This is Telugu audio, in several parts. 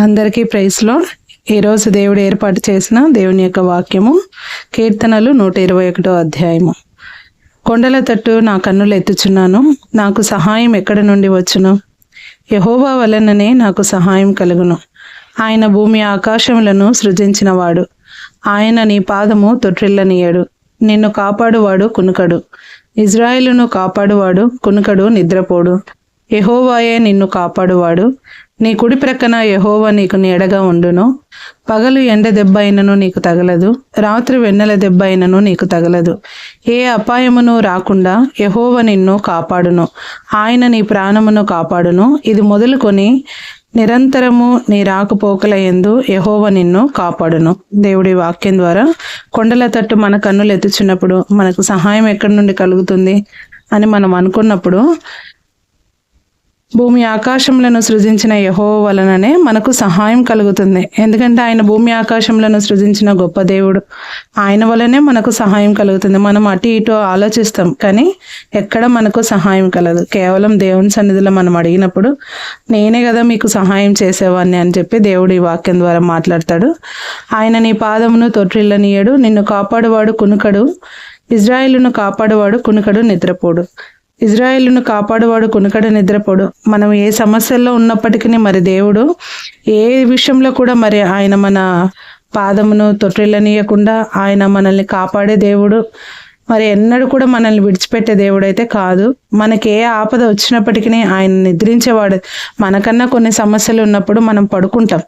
అందరికీ ప్రైస్లో ఈరోజు దేవుడు ఏర్పాటు చేసిన దేవుని యొక్క వాక్యము కీర్తనలు నూట ఇరవై ఒకటో అధ్యాయము. కొండల తట్టు నా కన్నులు ఎత్తుచున్నాను నాకు సహాయం ఎక్కడి నుండి వచ్చును? యహోవా వలననే నాకు సహాయం కలుగును. ఆయన భూమి ఆకాశములను సృజించినవాడు. ఆయన నీ పాదము తొట్టిల్లనీయడు. నిన్ను కాపాడువాడు కునుకడు. ఇజ్రాయిలును కాపాడువాడు కునుకడు నిద్రపోడు. యహోవాయే నిన్ను కాపాడువాడు. నీ కుడి ప్రక్కన యహోవా నీకు నీడగా ఉండును. పగలు ఎండ దెబ్బ అయినను నీకు తగలదు. రాత్రి వెన్నెల దెబ్బ అయినను నీకు తగలదు. ఏ అపాయమును రాకుండా యహోవ నిన్ను కాపాడును. ఆయన నీ ప్రాణమును కాపాడును. ఇది మొదలుకొని నిరంతరము నీ రాకపోకల ఎందు యహోవ నిన్ను కాపాడును. దేవుడి వాక్యం ద్వారా కొండల తట్టు మన కన్నులు ఎత్తుచున్నప్పుడు మనకు సహాయం ఎక్కడి నుండి కలుగుతుంది అని మనం అనుకున్నప్పుడు భూమి ఆకాశములను సృజించిన యహో వలననే మనకు సహాయం కలుగుతుంది. ఎందుకంటే ఆయన భూమి ఆకాశములను సృజించిన గొప్ప దేవుడు. ఆయన వలనే మనకు సహాయం కలుగుతుంది. మనం అటు ఇటు ఆలోచిస్తాం కానీ ఎక్కడ మనకు సహాయం కలదు. కేవలం దేవుని సన్నిధిలో మనం అడిగినప్పుడు నేనే కదా మీకు సహాయం చేసేవాడిని అని చెప్పి దేవుడు ఈ వాక్యం ద్వారా మాట్లాడతాడు. ఆయన నీ పాదమును తొట్టిల్లనీయడు నిన్ను కాపాడువాడు కునుకడు. ఇజ్రాయిలును కాపాడువాడు కునుకడు నిద్రపోడు. ఇజ్రాయేల్ను కాపాడువాడు కునుకడ నిద్రపోడు. మనం ఏ సమస్యల్లో ఉన్నప్పటికీ మరి దేవుడు ఏ విషయంలో కూడా మరి ఆయన మన పాదమును తొట్టిల్లనీయకుండా ఆయన మనల్ని కాపాడే దేవుడు. మరి ఎన్నడూ కూడా మనల్ని విడిచిపెట్టే దేవుడైతే కాదు. మనకి ఏ ఆపద వచ్చినప్పటికీ ఆయన నిద్రించేవాడు. మనకన్నా కొన్ని సమస్యలు ఉన్నప్పుడు మనం పడుకుంటాం.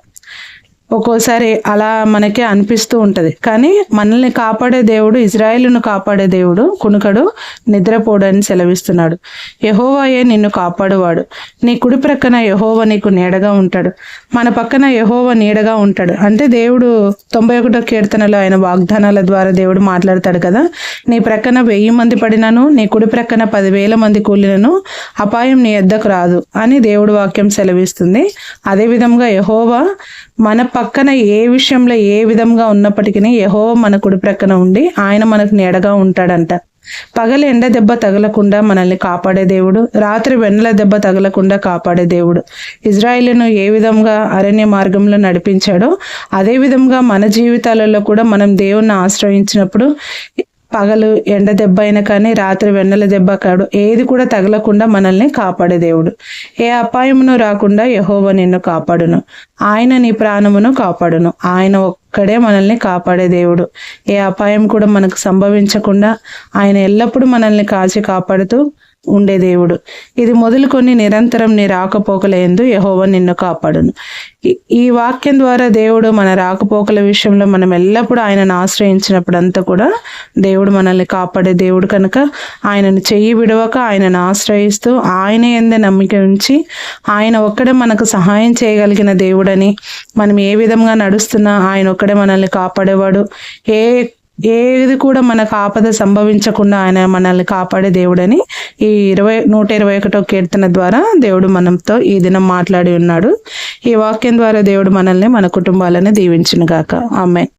ఒక్కోసారి అలా మనకే అనిపిస్తూ ఉంటుంది. కానీ మనల్ని కాపాడే దేవుడు ఇజ్రాయిల్ను కాపాడే దేవుడు కునుకడు నిద్రపోడని సెలవిస్తున్నాడు. యహోవాయే నిన్ను కాపాడువాడు. నీ కుడి ప్రక్కన యహోవ నీకు నీడగా ఉంటాడు. మన పక్కన యహోవ నీడగా ఉంటాడు. అంటే దేవుడు తొంభై ఒకటో కీర్తనలో ఆయన వాగ్దానాల ద్వారా దేవుడు మాట్లాడతాడు కదా. నీ ప్రక్కన వెయ్యి మంది పడినను నీ కుడి ప్రక్కన పదివేల మంది కూలినను అపాయం నీ ఎద్దకు రాదు అని దేవుడు వాక్యం సెలవిస్తుంది. అదేవిధంగా యహోవా మన పక్కన ఏ విషయంలో ఏ విధంగా ఉన్నప్పటికీ యహో మన కుడి ప్రక్కన ఉండి ఆయన మనకు నీడగా ఉంటాడంట. పగలు ఎండ దెబ్బ తగలకుండా మనల్ని కాపాడే దేవుడు రాత్రి వెన్నెల దెబ్బ తగలకుండా కాపాడే దేవుడు. ఇజ్రాయిల్ను ఏ విధంగా అరణ్య మార్గంలో నడిపించాడో అదే విధంగా మన జీవితాలలో కూడా మనం దేవుణ్ణి ఆశ్రయించినప్పుడు పగలు ఎండ దెబ్బ అయినా కానీ రాత్రి వెన్నెల దెబ్బ కాడు. ఏది కూడా తగలకుండా మనల్ని కాపాడే దేవుడు. ఏ అపాయమును రాకుండా యహోవ నిన్ను కాపాడును. ఆయన నీ ప్రాణమును కాపాడును. ఆయన ఒక్కడే మనల్ని కాపాడే దేవుడు. ఏ అపాయం కూడా మనకు సంభవించకుండా ఆయన ఎల్లప్పుడూ మనల్ని కాచి కాపాడుతూ ఉండే దేవుడు. ఇది మొదలుకొని నిరంతరం నీ రాకపోకలందు యహోవ నిన్ను కాపాడును. ఈ వాక్యం ద్వారా దేవుడు మన రాకపోకల విషయంలో మనం ఎల్లప్పుడూ ఆయనను ఆశ్రయించినప్పుడంతా కూడా దేవుడు మనల్ని కాపాడే దేవుడు కనుక ఆయనను చెయ్యి విడవక ఆయనను ఆశ్రయిస్తూ ఆయన ఎందే నమ్మిక ఉంచి ఆయన ఒక్కడే మనకు సహాయం చేయగలిగిన దేవుడని మనం ఏ విధంగా నడుస్తున్నా ఆయన ఒక్కడే మనల్ని కాపాడేవాడు. ఏ ఏది కూడా మనకు ఆపద సంభవించకుండా ఆయన మనల్ని కాపాడే దేవుడని ఈ ఇరవై నూట ఇరవై ఒకటో కీర్తన ద్వారా దేవుడు మనంతో ఈ దినం మాట్లాడి ఉన్నాడు. ఈ వాక్యం ద్వారా దేవుడు మనల్ని మన కుటుంబాలను దీవించినగాక. ఆమె